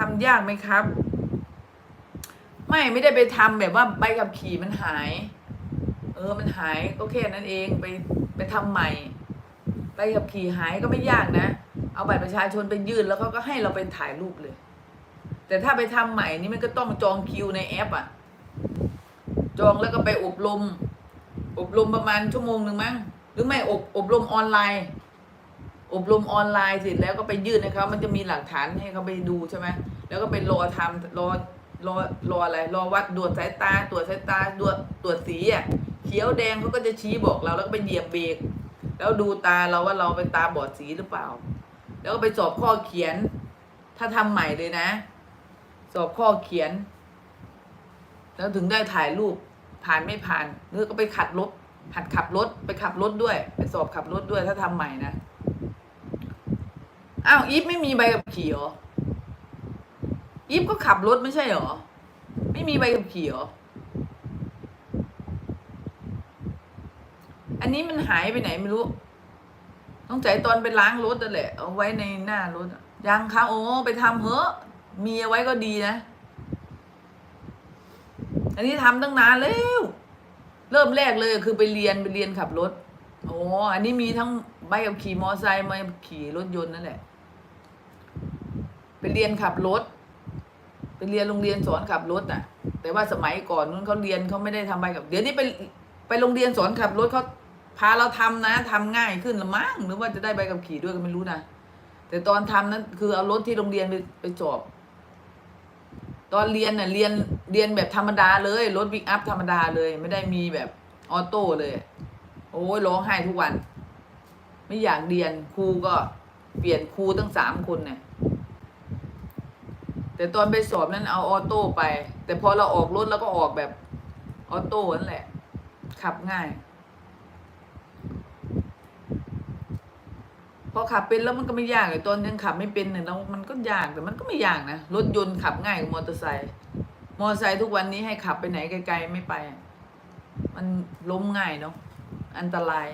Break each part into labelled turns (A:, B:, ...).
A: ทำยากไหมครับ ไม่ไม่ได้ไปทำแบบว่าใบขับขี่มันหาย เออมันหายก็แค่นั้นเองไปไปทำใหม่ใบขับขี่หายก็ไม่ยากนะ เอาบัตรประชาชนไปยื่นแล้วเขาก็ให้เราไปถ่ายรูปเลย แต่ถ้าไปทำใหม่นี่มันก็ต้องจองคิวในแอปอะจองแล้วก็ไปอบรม อบรมประมาณชั่วโมงหนึ่งมั้ง หรือไม่อบอบรมออนไลน์ อบรมออนไลน์เสร็จแล้วก็ไปยื่นให้เขามันจะมีหลักฐานให้เขาไปดูใช่ไหมแล้วก็ไปรอทำรอรอรออะไร รอวัดตรวจสายตาตรวจสายตาตรวจตรวจสีอะเขียวแดงเขาก็จะชี้บอกเราแล้วก็ไปเหยียบเบรกแล้วดูตาเราว่าเราเป็นตาบอดสีหรือเปล่า แล้วก็ไปสอบข้อเขียน ถ้าทำใหม่เลยนะ สอบข้อเขียน แล้วถึงได้ถ่ายรูปผ่านไม่ผ่านหรือก็ไปขัดรถหัดขับรถไปขับรถด้วย ไปสอบขับรถด้วยถ้าทำใหม่นะ อ้าวอีฟไม่มีใบขับขี่เหรออีฟก็ขับรถไม่ใช่เหรอ ไม่มีใบขับขี่เหรอ อันนี้มันหายไปไหนไม่รู้ ต้องใจตอนไปล้างรถนั่นแหละ เอาไว้ในหน้ารถยังคะโอ้ไปทำเหอะ มีเอาไว้ก็ดีนะ อันนี้ทำตั้งนานแล้ว เริ่มแรกเลยคือไปเรียนไปเรียนขับรถ โอ้อันนี้มีทั้งใบขับขี่มอไซค์ใบขับขี่รถยนต์นั่นแหละ ไปเรียนขับรถไปเรียนโรงเรียนสอนขับรถน่ะ แต่ว่าสมัยก่อนนู้นเขาเรียนเขาไม่ได้ทำใบขับ เดี๋ยวนี้ไปไปโรงเรียนสอนขับรถเขาพาเราทำนะทำง่ายขึ้นละมั้งหรือว่าจะได้ใบขับขี่ด้วยก็ไม่รู้นะแต่ตอนทำนั้นคือเอารถที่โรงเรียนไปไปจอบ ตอนเรียนน่ะเรียนเรียนแบบธรรมดาเลยรถบิ๊กอัพธรรมดาเลย ไม่ได้มีแบบออโต้เลย โอ้ยร้องไห้ทุกวัน ไม่อยากเรียนครูก็เปลี่ยนครูตั้งสามคนเนี่ย แต่ตอนไปสอบนั้นเอาออโต้ไป แต่พอเราออกรถแล้วก็ออกแบบออโต้นั่นแหละ ขับง่าย พอขับเป็นแล้วมันก็ไม่ยากเลยตอนยังขับไม่เป็นเนี่ยเรามันก็ยากแต่มันก็ไม่ยากนะรถยนต์ขับง่ายกว่ามอเตอร์ไซค์มอเตอร์ไซค์ทุกวันนี้ให้ขับไปไหนไกลๆไม่ไป มันล้มง่ายเนาะอันตราย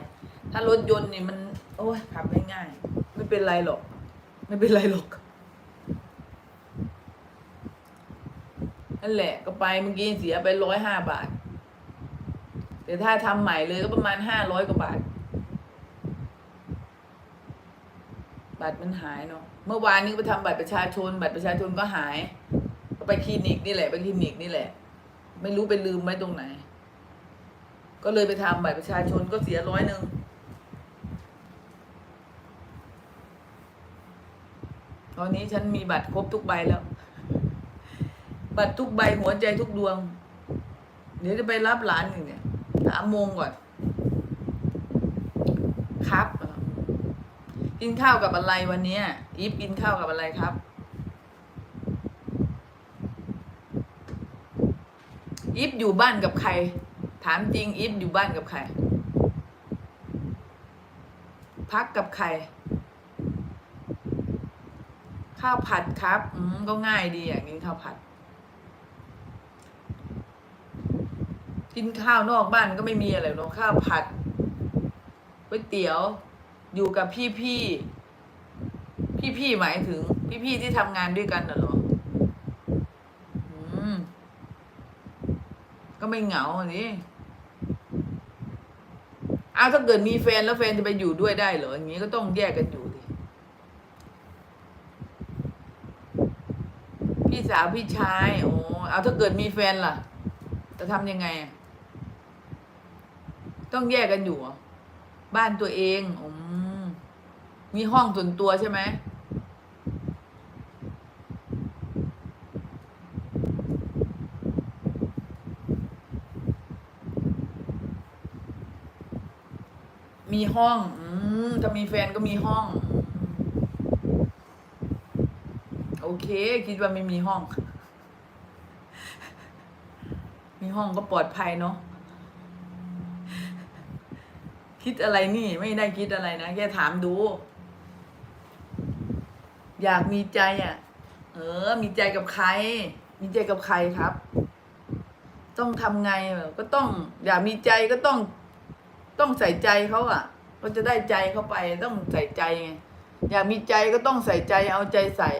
A: ถ้ารถยนต์นี่มัน โอ้ยขับได้ง่ายไม่เป็นไรหรอก ไม่เป็นไรหรอก นั่นแหละก็ไปเมื่อกี้เสียไปร้อยห้าบาท แต่ถ้าทำใหม่เลยก็ประมาณห้าร้อยกว่าบาท บัตรมันหายเนาะเมื่อวานนี้ไปทำบัตรประชาชน บัตรประชาชนก็หายก็ไปคลินิกนี่แหละไปคลินิกนี่แหละ ไม่รู้ไปลืมไว้ตรงไหน ก็เลยไปทำบัตรประชาชนก็เสียร้อยหนึ่งตอนนี้ฉันมีบัตรครบทุกใบแล้ว บัตรทุกใบหัวใจทุกดวง เดี๋ยวจะไปรับหลานหนึ่งเนี่ยสามโมงก่อน ครับ กินข้าวกับอะไรวันนี้ยอีฟกินข้าวกับอะไรครับ อีฟอยู่บ้านกับใคร ถามจริงอีฟอยู่บ้านกับใคร พักกับใคร ข้าวผัดครับ อืมก็ง่ายดีอะกินข้าวผัด กินข้าวนอกบ้านก็ไม่มีอะไรหรอกข้าวผัดก๋วยเตี๋ยว อยู่กับพี่พี่พี่พี่หมายถึง พี่พี่ที่ทำงานด้วยกันน่ะเหรออืมก็ไม่เหงาอันนี้อ้าวถ้าเกิดมีแฟนแล้วแฟนจะไปอยู่ด้วยได้เหรออย่างนี้ก็ต้องแยกกันอยู่ดิพี่สาวพี่ชายโอ้เอาถ้าเกิดมีแฟนล่ะ จะทำยังไงอะ ต้องแยกกันอยู่เหรอบ้านตัวเองอืมมีห้องส่วนตัวใช่ไหมมีห้อง อืมถ้ามีแฟนก็มีห้อง โอเค คิดว่าไม่มีห้อง มีห้องก็ปลอดภัยเนาะ คิดอะไรนี่ไม่ได้คิดอะไรนะแค่ถามดู อยากมีใจอะ เออ มีใจกับใคร มีใจกับใครครับ ต้องทำไงก็ต้อง อยากมีใจก็ต้อง ต้องใส่ใจเขาอะก็จะได้ใจเขาไปต้องใส่ใจไงอยากมีใจก็ต้องใส่ใจเอาใจใส่